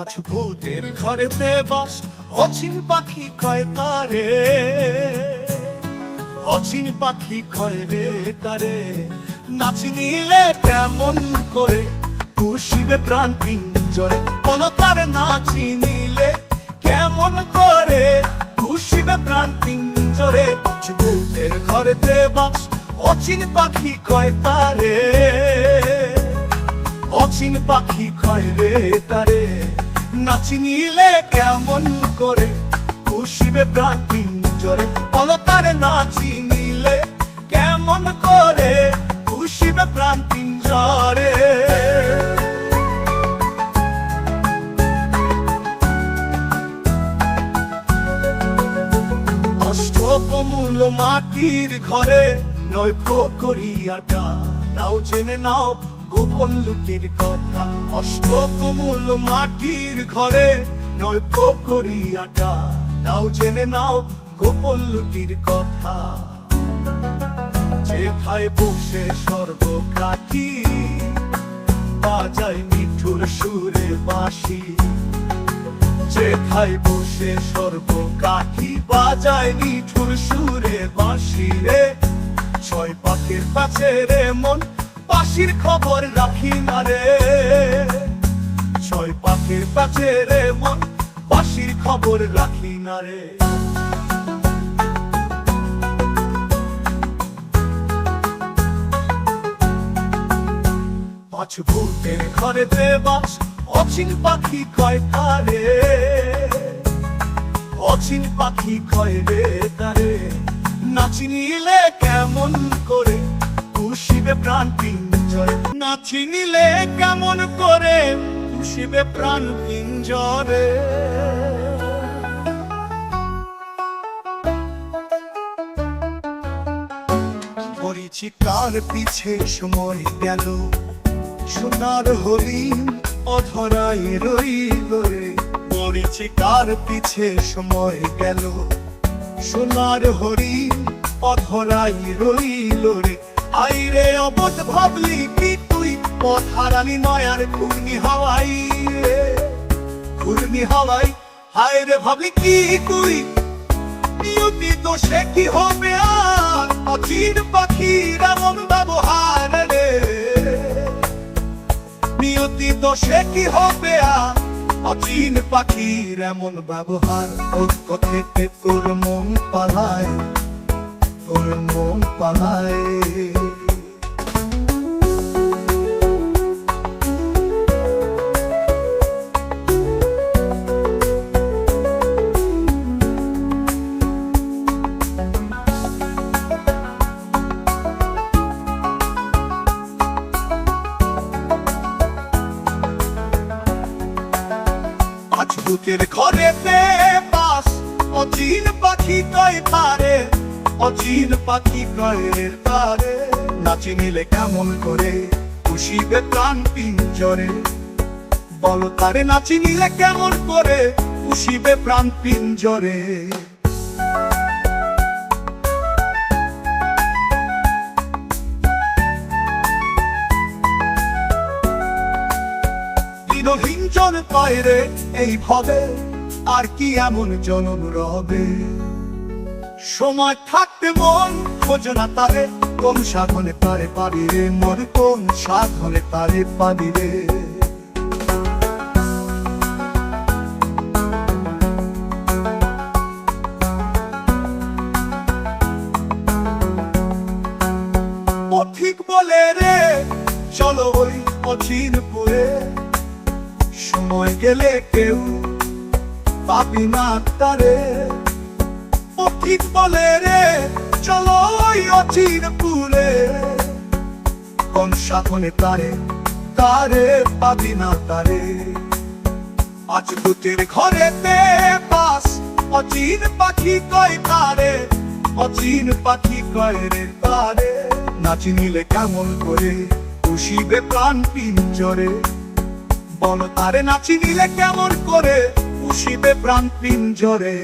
পাঁচ ভূতের ঘরেতে বাস, অচিন পাখি কয় তারে? অচিন পাখি কয় রে তারে? নাচি নিলে কেমন করে খুশিবে প্রাণ পিঞ্জরে? কোন তারে নাচি নিলে কেমন করে খুশিবে প্রাণ পিঞ্জরে? ভূতের ঘরেতে বাস, অচিন পাখি কয় তারে? অচিন পাখি কয় রে তারে? নাচি নিলে কেমন করে? খুশিবে প্রাণ পিঞ্জরে বলো তারে নাচি নিলে কেমন করে? খুশিবে প্রাণ পিঞ্জরে অষ্টকমূল মাটির ঘরে নয় করিয়াটা নাও জেনে নাও গোপন লুটির কথা, অষ্টকমূল মাটির ঘরে নয় করিয়াটা। নাও জেনে নাও গোপন লুটির কথা। যেথায় বসে সর্বকাঠি বাজায় মিঠুর সুরে বাঁশি যেথায় বসে সর্বকাঠি বাজায় নিঠুর সুরে বাঁশি রে। ছয় পাখির কাছে রে মন বাঁশির খবর রাখি না রে। ছয় পাখির কাছে রে মন পাশির খবর রাখি না রে। পাঁচ ভূতের ঘরেতে বাস, অচিন পাখি কয় তারে অচিন পাখি কয় রে তারে নাচি নিলে কেমন করে খুশিবে প্রাণ পিঞ্জরে। না চিনিলে কেমন করে খুশিবে প্রাণ পিঞ্জরে? কার পিছে সময় গেল? সোনার হরিণ অধরাই রইল কার পিছে সময় গেল? সোনার হরিণ অধরাই রইল রে। আইরে অবধ ভাবলি কি তুই? পথ হারানি নয় আর ঘূর্ণি হাওয়াই রে। ঘূর্ণি হাওয়াই হায় রে ভাবলি কি তুই? নিয়তি তো সে কি হবে আর? অচিন পাখির এমন ব্যবহার রে। নিয়তি তো সে কি হবে আর? অচিন পাখির এমন ব্যবহার। ঐক্য থেকে তোর মন পালায়, তোর মন পালায়। পাঁচ ঘরে বাস। অচিন পাখি কয় পারে, অচিন পাখি কয়ের পারে নাচি নিলে কেমন করে খুশিবে প্রাণ পিঞ্জরে। বলো তারে নাচি নিলে কেমন করে খুশিবে প্রাণ পিঞ্জরে। দিনহীন জন পায় রে এই ভাবে, আর কি এমন জনম রবে? সময় থাকতে মন খোঁজো না তারে, কোন সাধনে পারে পাবি রে? মন কোন সাধনে পারে পাবি রে? ঠিক বলে রে, চলো ওই অচিনপুরে। সময় গেলে কেউ পাবি না তারে। ঠিক বলে রে, চলো ওই অচিনপুরে কোন সাধনে তারে তারে পাবি না তারে। আজ দুটির ঘরেতে পাস অচিন পাখি কয় তারে। অচিন পাখি কয় রে তারে। নাচিনিলে কেমন করে খুশিবে প্রাণ পিঞ্জরে। বল তারে নাচি নিলে কেমন করে? খুশিতে প্রাণ পিঞ্জরে